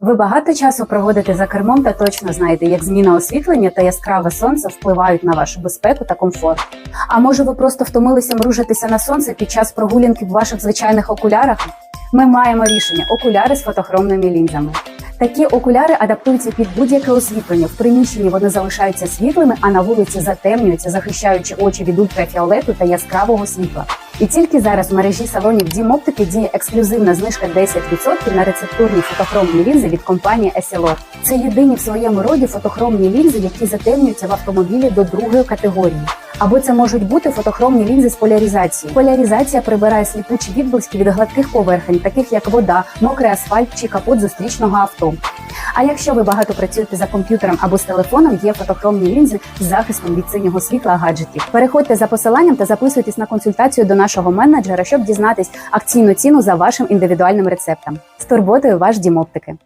Ви багато часу проводите за кермом та точно знаєте, як зміна освітлення та яскраве сонце впливають на вашу безпеку та комфорт. А може ви просто втомилися мружитися на сонце під час прогулянки в ваших звичайних окулярах? Ми маємо рішення окуляри з фотохромними лінзами. Такі окуляри адаптуються під будь-яке освітлення. В приміщенні вони залишаються світлими, а на вулиці затемнюються, захищаючи очі від ультрафіолету та яскравого світла. І тільки зараз в мережі салонів Дім Оптики діє ексклюзивна знижка 10% на рецептурні фотохромні лінзи від компанії Essilor. Це єдині в своєму роді фотохромні лінзи, які затемнюються в автомобілі до другої категорії. Або це можуть бути фотохромні лінзи з поляризацією. Поляризація прибирає сліпучі відблиски від гладких поверхень, таких як вода, мокрий асфальт чи капот зустрічного авто. А якщо ви багато працюєте за комп'ютером або з телефоном, є фотохромні лінзи з захистом від синього світла гаджетів. Переходьте за посиланням та записуйтесь на консультацію до нашого менеджера, щоб дізнатись акційну ціну за вашим індивідуальним рецептом. З турботою ваш Дім Оптики.